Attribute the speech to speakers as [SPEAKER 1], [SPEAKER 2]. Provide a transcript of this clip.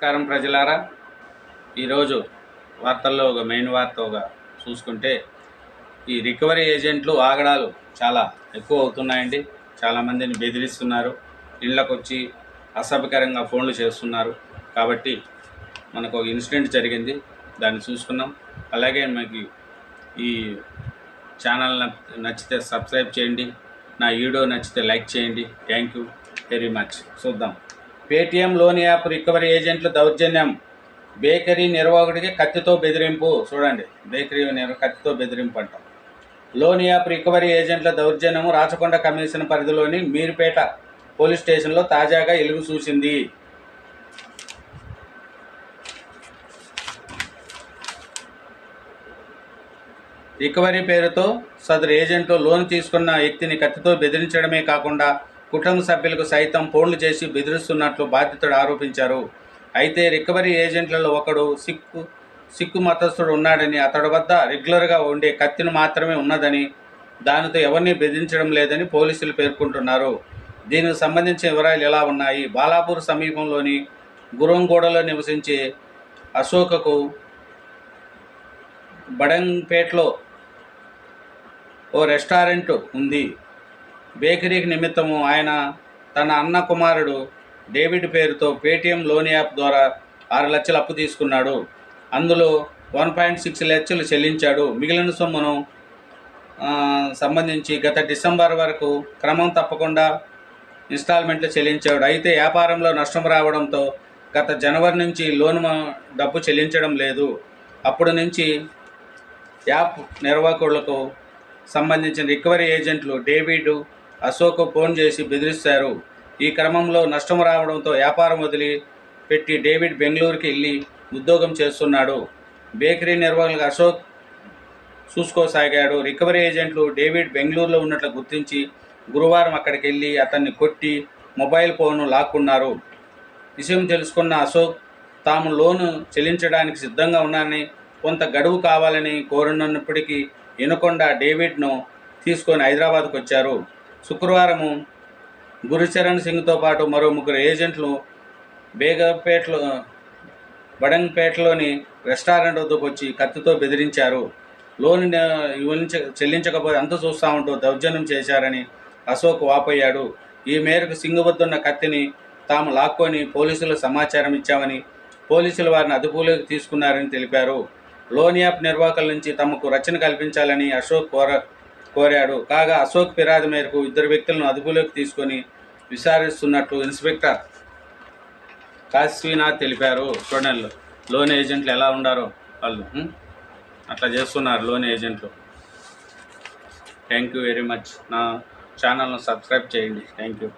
[SPEAKER 1] నమస్కారం ప్రజలారా. ఈరోజు వార్తల్లో ఒక మెయిన్ వార్త ఒక చూసుకుంటే ఈ రికవరీ ఏజెంట్లు ఆగడాలు చాలా ఎక్కువ అవుతున్నాయండి. చాలామందిని బెదిరిస్తున్నారు. ఇళ్ళకు వచ్చి అసభ్యకరంగా ఫోన్లు చేస్తున్నారు. కాబట్టి మనకు ఒక ఇన్సిడెంట్ జరిగింది. దాన్ని చూసుకున్నాం. అలాగే మనకి ఈ ఛానల్ నచ్చితే సబ్స్క్రైబ్ చేయండి. నా వీడియో నచ్చితే లైక్ చేయండి. Thank you very much. చూద్దాం. పేటీఎం లోన్ యాప్ రికవరీ ఏజెంట్లు దౌర్జన్యం. బేకరీ నిర్వాహకుడికి కత్తితో బెదిరింపు. చూడండి బేకరీ కత్తితో బెదిరింపు అంటాం. లోన్ యాప్ రికవరీ ఏజెంట్ల దౌర్జన్యము రాచకొండ కమిషన్ పరిధిలోని మీరుపేట పోలీస్ స్టేషన్లో తాజాగా ఎలుగు చూసింది రికవరీ పేరుతో సదరు ఏజెంట్లు లోన్ తీసుకున్న వ్యక్తిని కత్తితో బెదిరించడమే కాకుండా కుటుంబ సభ్యులకు సైతం ఫోన్లు చేసి బెదిరిస్తున్నట్లు బాధితుడు ఆరోపించారు. అయితే రికవరీ ఏజెంట్లలో ఒకడు సిక్కు సిక్కు మతస్థుడు ఉన్నాడని అతడి వద్ద రెగ్యులర్గా ఉండే కత్తిని మాత్రమే ఉన్నదని దానితో ఎవరిని బెదిరించడం లేదని పోలీసులు పేర్కొంటున్నారు. దీనికి సంబంధించిన వివరాలు ఎలా ఉన్నాయి? బాలాపూర్ సమీపంలోని గురంగూడలో నివసించే అశోకకు బడంపేట్లో ఓ రెస్టారెంట్ ఉంది. బేకరీకి నిమిత్తము ఆయన తన అన్న కుమారుడు డేవిడ్ పేరుతో పేటీఎం లోన్ యాప్ ద్వారా ఆరు లక్షలు అప్పు తీసుకున్నాడు. అందులో వన్ పాయింట్ సిక్స్ లక్షలు చెల్లించాడు. మిగిలిన సొమ్మును సంబంధించి గత డిసెంబర్ వరకు క్రమం తప్పకుండా ఇన్స్టాల్మెంట్లు చెల్లించాడు. అయితే వ్యాపారంలో నష్టం రావడంతో గత జనవరి నుంచి లోన్ డబ్బు చెల్లించడం లేదు. అప్పటి నుంచి యాప్ నిర్వాహకులకు సంబంధించిన రికవరీ ఏజెంట్లు డేవిడ్ అశోక్ ఫోన్ చేసి బెదిరిస్తారు. ఈ క్రమంలో నష్టం రావడంతో వ్యాపారం వదిలి పెట్టి డేవిడ్ బెంగళూరుకి వెళ్ళి ఉద్యోగం చేస్తున్నాడు. బేకరీ నిర్వాహకులు అశోక్ చూసుకోసాగాడు. రికవరీ ఏజెంట్లు డేవిడ్ బెంగళూరులో ఉన్నట్లు గుర్తించి గురువారం అక్కడికి వెళ్ళి అతన్ని కొట్టి మొబైల్ ఫోన్ను లాక్కున్నారు. విషయం తెలుసుకున్న అశోక్ తాము లోను చెల్లించడానికి సిద్ధంగా ఉన్నానని కొంత గడువు కావాలని కోరినప్పటికీ వినకుండా డేవిడ్ను తీసుకొని హైదరాబాద్కు వచ్చారు. శుక్రవారము గురుచరణ్ సింగ్తో పాటు మరో ముగ్గురు ఏజెంట్లు బేగపేటలో బడంపేటలోని రెస్టారెంట్ వద్దకు వచ్చి కత్తితో బెదిరించారు. లోన్ ఇవ్వలించ చెల్లించకపోతే అంత చూస్తా ఉంటూ దౌర్జన్యం చేశారని అశోక్ వాపోయాడు. ఈ మేరకు సింగ్ వద్దున్న కత్తిని తాము లాక్కొని పోలీసులకు సమాచారం ఇచ్చామని పోలీసులు వారిని అదుపులోకి తీసుకున్నారని తెలిపారు. లోన్ యాప్ నిర్వాహకుల నుంచి తమకు రక్షణ కల్పించాలని అశోక్ కోర కోరాడు. కాగా అశోక్ ఫిర్యాదు మేరకు ఇద్దరు వ్యక్తులను అదుపులోకి తీసుకొని విచారిస్తున్నట్లు ఇన్స్పెక్టర్ కాశీనాథ్ తెలిపారు. చూడండి లోన్ ఏజెంట్లు ఎలా ఉండారో వాళ్ళు. అట్లా చేస్తున్నారు లోన్ ఏజెంట్లు. Thank you very much. నా ఛానల్ను సబ్స్క్రైబ్ చేయండి. Thank you